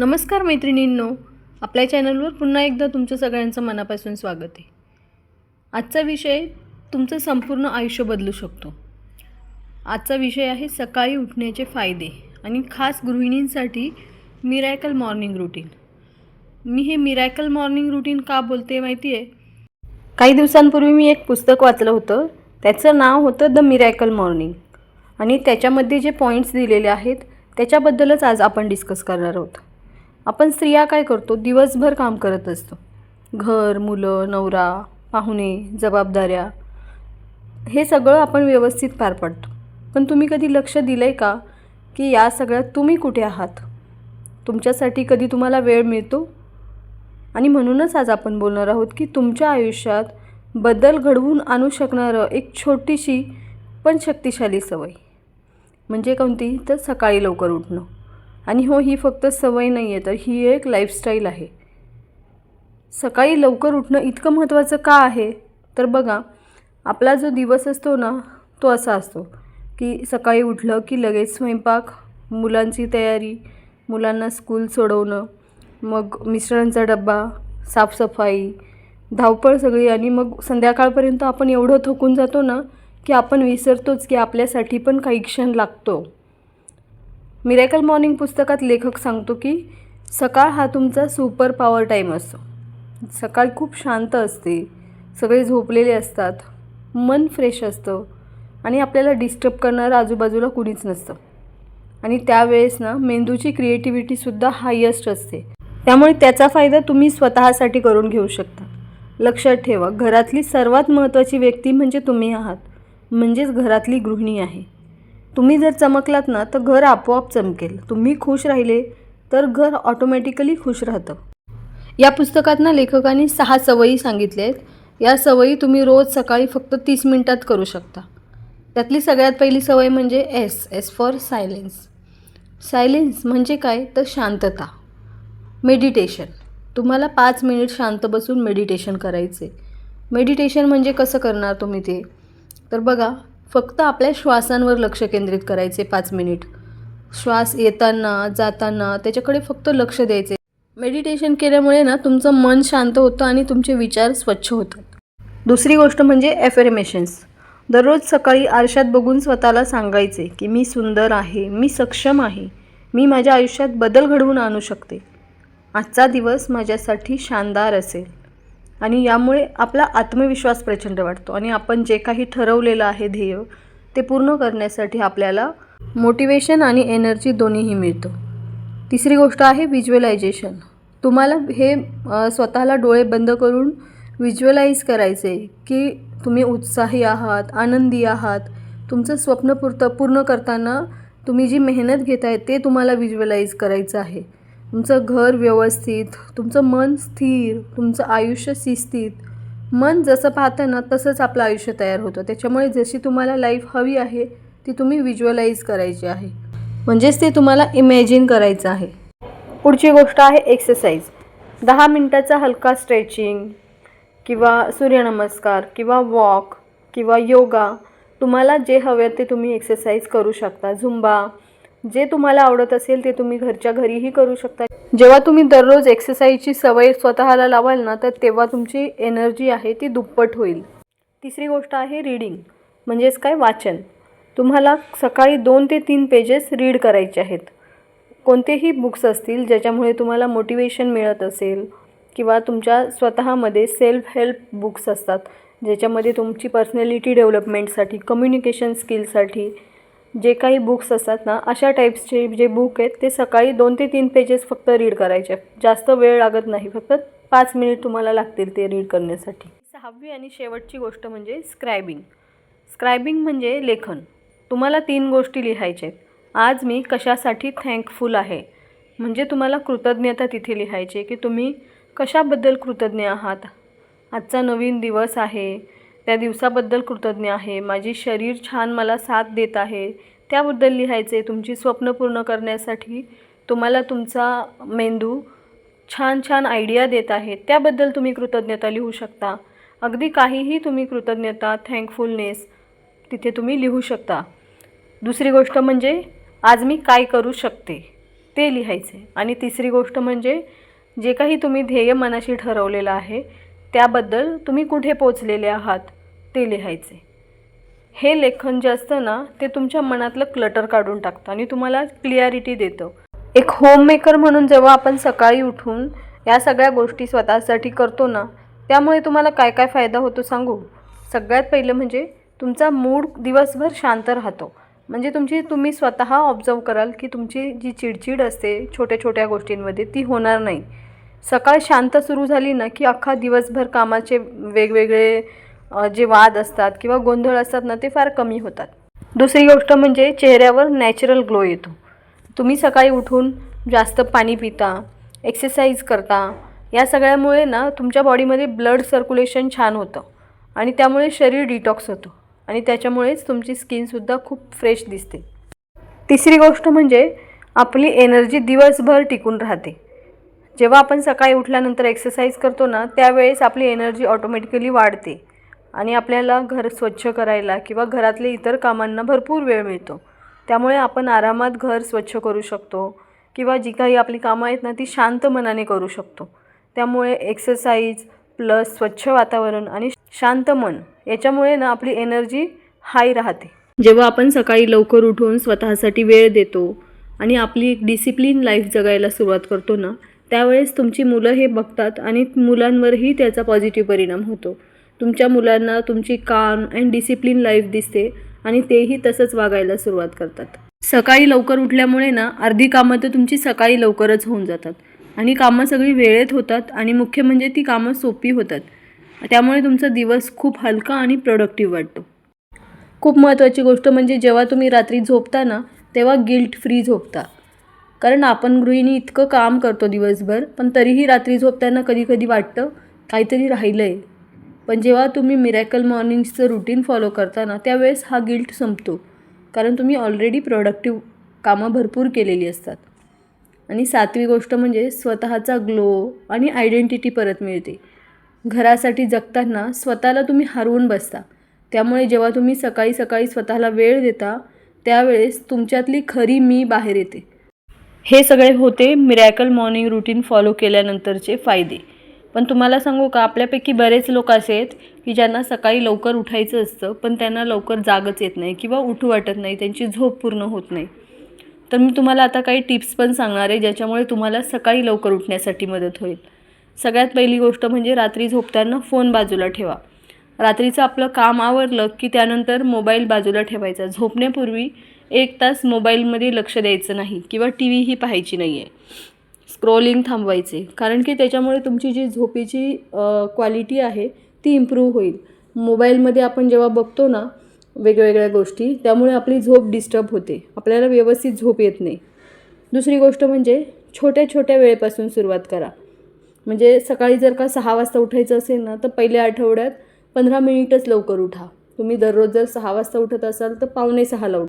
नमस्कार मैत्रिणींनो आपल्या चॅनलवर पुन्हा एकदा तुमचं सगळ्यांचं मनापासून स्वागत आहे. आजचा विषय तुमचं संपूर्ण आयुष्य बदलू शकतो. आजचा विषय आहे सकाळी उठण्याचे फायदे आणि खास गृहिणींसाठी मिरॅकल मॉर्निंग रुटीन मी हे मिरॅकल मॉर्निंग रुटीन का बोलते माहिती आहे काही दिवसांपूर्वी मी एक पुस्तक वाचलं होतं. त्याचं नाव होतं द मिरॅकल मॉर्निंग आणि त्याच्यामध्ये जे पॉईंट्स दिलेले आहेत त्याच्याबद्दलच आज आपण डिस्कस करणार आहोत. आपण स्त्रिया काय करतो? दिवसभर काम करत असतो. घर मुलं नवरा पाहुणे जबाबदाऱ्या हे सगळं आपण व्यवस्थित पार पाडतो. पण तुम्ही कधी लक्ष दिलं आहे का की या सगळ्यात तुम्ही कुठे आहात? तुमच्यासाठी कधी तुम्हाला वेळ मिळतो? आणि म्हणूनच आज आपण बोलणार आहोत की तुमच्या आयुष्यात बदल घडवून आणू शकणारं एक छोटीशी पण शक्तिशाली सवय. म्हणजे कोणती? तर सकाळी लवकर उठणं. आणि हो ही फक्त सवय नाही आहे तर ही एक लाईफस्टाईल आहे. सकाळी लवकर उठणं इतकं महत्त्वाचं का आहे? तर बघा आपला जो दिवस असतो ना तो असा असतो की सकाळी उठलं की लगेच स्वयंपाक मुलांची तयारी मुलांना स्कूल सोडवणं मग मिस्टरांचा डब्बा साफसफाई धावपळ सगळी आणि मग संध्याकाळपर्यंत आपण एवढं थकून जातो ना की आपण विसरतोच की आपल्यासाठी पण काही क्षण लागतो. मिरेकल मॉर्निंग पुस्तकात लेखक सांगतो की सकाळ हा तुमचा सुपर पॉवर टाईम असतो. सकाळ खूप शांत असते. सगळे झोपलेले असतात. मन फ्रेश असतं. आणि आपल्याला डिस्टर्ब करणारं आजूबाजूला कुणीच नसतं. आणि त्यावेळेस ना मेंदूची क्रिएटिव्हिटीसुद्धा हायेस्ट असते. त्यामुळे त्याचा फायदा तुम्ही स्वतःसाठी करून घेऊ शकता. लक्षात ठेवा घरातली सर्वात महत्त्वाची व्यक्ती म्हणजे तुम्ही आहात. म्हणजेच घरातली गृहिणी आहे. तुम्ही जर चमकलात ना तर घर आपोआप चमकेल. तुम्ही खुश राहिले तर घर ऑटोमॅटिकली खुश राहतं. या पुस्तकात ना लेखकांनी सहा सवयी सांगितल्या आहेत. या सवयी तुम्ही रोज सकाळी फक्त तीस मिनटात करू शकता. त्यातली सगळ्यात पहिली सवय म्हणजे S S for silence. Silence म्हणजे काय? तर शांतता. मेडिटेशन. तुम्हाला पाच मिनिट शांत बसून मेडिटेशन करायचे मेडिटेशन म्हणजे कसं करणार तुम्ही ते? तर बघा फक्त आपल्या श्वासांवर लक्ष केंद्रित करायचे पाच मिनिट. श्वास येताना जाताना त्याच्याकडे फक्त लक्ष द्यायचे. मेडिटेशन केल्यामुळे ना तुमचं मन शांत होतं आणि तुमचे विचार स्वच्छ होतात. दुसरी गोष्ट म्हणजे ॲफर्मेशन्स दररोज सकाळी आरशात बघून स्वतःला सांगायचे की मी सुंदर आहे मी सक्षम आहे मी माझ्या आयुष्यात बदल घडवून आणू शकते. आजचा दिवस माझ्यासाठी शानदार असेल. आणि यामुळे आपला आत्मविश्वास प्रचंड वाढतो आणि आपण जे काही ठरवलेलं आहे ध्येय ते पूर्ण करण्यासाठी आपल्याला मोटिवेशन आणि एनर्जी दोन्हीही मिळतं. तिसरी गोष्ट आहे व्हिज्युअलायझेशन तुम्हाला हे स्वतःला डोळे बंद करून व्हिज्युअलाइज करायचे की तुम्ही उत्साही आहात आनंदी आहात. तुमचं स्वप्न पूर्त पूर्ण करताना तुम्ही जी मेहनत घेत आहे ते तुम्हाला व्हिज्युअलाइज करायचं आहे. तुमचं घर व्यवस्थित तुमचं मन स्थिर तुमचं आयुष्य शिस्तीत. मन जसं पाहतं ना तसंच आपलं आयुष्य तयार होतं. त्याच्यामुळे जशी तुम्हाला लाईफ हवी आहे ती तुम्ही विज्युअलाइज करायची आहे. म्हणजेच ते तुम्हाला इमॅजिन करायचं आहे. पुढची गोष्ट आहे एक्सरसाइज दहा मिनटाचा हलका स्ट्रेचिंग किंवा सूर्यनमस्कार किंवा वॉक किंवा योगा तुम्हाला जे हवे ते तुम्ही एक्सरसाइज करू शकता. झुंबा जे तुम्हाला आवडत असेल ते तुम्ही घरच्या घरीही करू शकता. जेव्हा तुम्ही दररोज एक्सरसाइजची सवय स्वतःला लावाल ना तर तेव्हा तुमची एनर्जी आहे ती दुप्पट होईल. तिसरी गोष्ट आहे रीडिंग म्हणजेच काय? वाचन. तुम्हाला सकाळी दोन ते तीन पेजेस रीड करायचे आहेत. कोणतेही बुक्स असतील ज्याच्यामुळे तुम्हाला मोटिवेशन मिळत असेल किंवा तुमच्या स्वतःमध्ये सेल्फ हेल्प बुक्स असतात ज्याच्यामध्ये तुमची पर्सनॅलिटी डेव्हलपमेंटसाठी कम्युनिकेशन स्किलसाठी जे काही बुक्स असतात ना अशा टाईप्सचे जे बुक आहेत ते सकाळी दोन ते तीन पेजेस फक्त रीड करायचे. जास्त वेळ लागत नाही फक्त पाच मिनिट तुम्हाला लागतील ते रीड करण्यासाठी. सहावी आणि शेवटची गोष्ट म्हणजे स्क्रायबिंग स्क्रायबिंग म्हणजे लेखन. तुम्हाला तीन गोष्टी लिहायच्या आहेत. आज मी कशासाठी थँकफुल आहे? म्हणजे तुम्हाला कृतज्ञता तिथे लिहायची की तुम्ही कशाबद्दल कृतज्ञ आहात? आजचा नवीन दिवस आहे. त्या दिवसाबद्दल कृतज्ञ आहे. माझी शरीर छान मला साथ देत आहे. त्याबद्दल लिहायचे तुमची स्वप्न पूर्ण करण्यासाठी तुम्हाला तुमचा मेंदू छान छान आयडिया देत आहे. त्याबद्दल तुम्ही कृतज्ञता लिहू शकता. अगदी काहीही तुम्ही कृतज्ञता थँकफुलनेस तिथे तुम्ही लिहू शकता. दुसरी गोष्ट म्हणजे आज मी काय करू शकते? ते लिहायचे आणि तिसरी गोष्ट म्हणजे जे काही तुम्ही ध्येय मनाशी ठरवलेलं आहे त्याबद्दल तुम्ही कुठे पोचलेले आहात ते लिहायचे. हे लेखन जे असतं ना ते तुमच्या मनातलं क्लटर काढून टाकतं आणि तुम्हाला क्लिअरिटी देतं. एक होममेकर म्हणून जेव्हा आपण सकाळी उठून या सगळ्या गोष्टी स्वतःसाठी करतो ना त्यामुळे तुम्हाला काय काय फायदा होतो सांगू? सगळ्यात पहिलं म्हणजे तुमचा मूड दिवसभर शांत राहतो. म्हणजे तुमची तुम्ही स्वतः ऑब्झर्व कराल की तुमची जी चिडचिड असते छोट्या छोट्या गोष्टींमध्ये ती होणार नाही. सकाळ शांत सुरू झाली ना की अख्खा दिवसभर कामाचे वेगवेगळे जे वाद असतात किंवा गोंधळ असतात ना ते फार कमी होतात. दुसरी गोष्ट म्हणजे चेहऱ्यावर नॅचरल ग्लो येतो. तुम्ही सकाळी उठून जास्त पाणी पिता एक्सरसाइज करता या सगळ्यामुळे ना तुमच्या बॉडीमध्ये ब्लड सर्क्युलेशन छान होतं आणि त्यामुळे शरीर डिटॉक्स होतं आणि त्याच्यामुळेच तुमची स्किनसुद्धा खूप फ्रेश दिसते. तिसरी गोष्ट म्हणजे आपली एनर्जी दिवसभर टिकून राहते. जेव्हा आपण सकाळी उठल्यानंतर एक्सरसाइज करतो ना त्यावेळेस आपली एनर्जी ऑटोमॅटिकली वाढते आणि आपल्याला घर स्वच्छ करायला किंवा घरातले इतर कामांना भरपूर वेळ मिळतो. त्यामुळे आपण आरामात घर स्वच्छ करू शकतो किंवा जी काही आपली कामं आहेत ना ती शांत मनाने करू शकतो. त्यामुळे एक्सरसाइज प्लस स्वच्छ वातावरण आणि शांत मन याच्यामुळे ना आपली एनर्जी हाय राहते. जेव्हा आपण सकाळी लवकर उठून स्वतःसाठी वेळ देतो आणि आपली एक डिसिप्लिन लाईफ जगायला सुरुवात करतो ना त्यावेळेस तुमची मुलं हे बघतात आणि मुलांवरही त्याचा पॉझिटिव्ह परिणाम होतो. तुमच्या मुलांना तुमची काम अँड डिसिप्लिन लाईफ दिसते आणि तेही तसंच वागायला सुरुवात करतात. सकाळी लवकर उठल्यामुळे ना अर्धी कामं तर तुमची सकाळी लवकरच होऊन जातात. आणि कामं सगळी वेळेत होतात आणि मुख्य म्हणजे ती कामं सोपी होतात. त्यामुळे तुमचा दिवस खूप हलका आणि प्रोडक्टिव्ह वाटतो. खूप महत्त्वाची गोष्ट म्हणजे जेव्हा तुम्ही रात्री झोपता ना तेव्हा गिल्ट फ्री झोपता. कारण आपण गृहिणी इतकं काम करतो दिवसभर पण तरीही रात्री झोपताना कधी कधी वाटतं काहीतरी राहिलं आहे पण जेव्हा तुम्ही मिरॅकल मॉर्निंगचं रुटीन फॉलो करता ना त्यावेळेस हा गिल्ट संपतो. कारण तुम्ही ऑलरेडी प्रोडक्टिव्ह कामं भरपूर केलेली असतात. आणि सातवी गोष्ट म्हणजे स्वतःचा ग्लो आणि आयडेंटिटी परत मिळते. घरासाठी जगताना स्वतःला तुम्ही हरवून बसता. त्यामुळे जेव्हा तुम्ही सकाळी सकाळी स्वतःला वेळ देता त्यावेळेस तुमच्यातली खरी मी बाहेर येते. हे सगळे होते मिरॅकल मॉर्निंग रुटीन फॉलो केल्यानंतरचे फायदे. पण तुम्हाला सांगू का आपल्यापैकी बरेच लोक असे आहेत की ज्यांना सकाळी लवकर उठायचं असतं पण त्यांना लवकर जागच येत नाही किंवा उठू वाटत नाही त्यांची झोप पूर्ण होत नाही. तर मी तुम्हाला आता काही टिप्स पण सांगणार आहे ज्याच्यामुळे तुम्हाला सकाळी लवकर उठण्यासाठी मदत होईल. सगळ्यात पहिली गोष्ट म्हणजे रात्री झोपताना फोन बाजूला ठेवा. रात्रीचं आपलं काम आवरलं की त्यानंतर मोबाईल बाजूला ठेवायचा. झोपण्यापूर्वी एक तास मोबाईलमध्ये लक्ष द्यायचं नाही किंवा टी व्हीही पाहायची नाही आहे स्क्रोलिंग थांबवायचे. कारण की त्याच्यामुळे तुमची जी झोपेची क्वालिटी आहे ती इम्प्रूव्ह होईल. मोबाईलमध्ये आपण जेव्हा बघतो ना वेगवेगळ्या गोष्टी त्यामुळे आपली झोप डिस्टर्ब होते. आपल्याला व्यवस्थित झोप येत नाही. दुसरी गोष्ट म्हणजे छोट्या छोट्या वेळेपासून सुरुवात करा. म्हणजे सकाळी जर का सहा वाजता उठायचं असेल ना तर पहिल्या आठवड्यात पंधरा मिनिटच लवकर उठा. तुम्ही दररोज जर सहा वाजता उठत असाल तर पावणे सहाला उठा.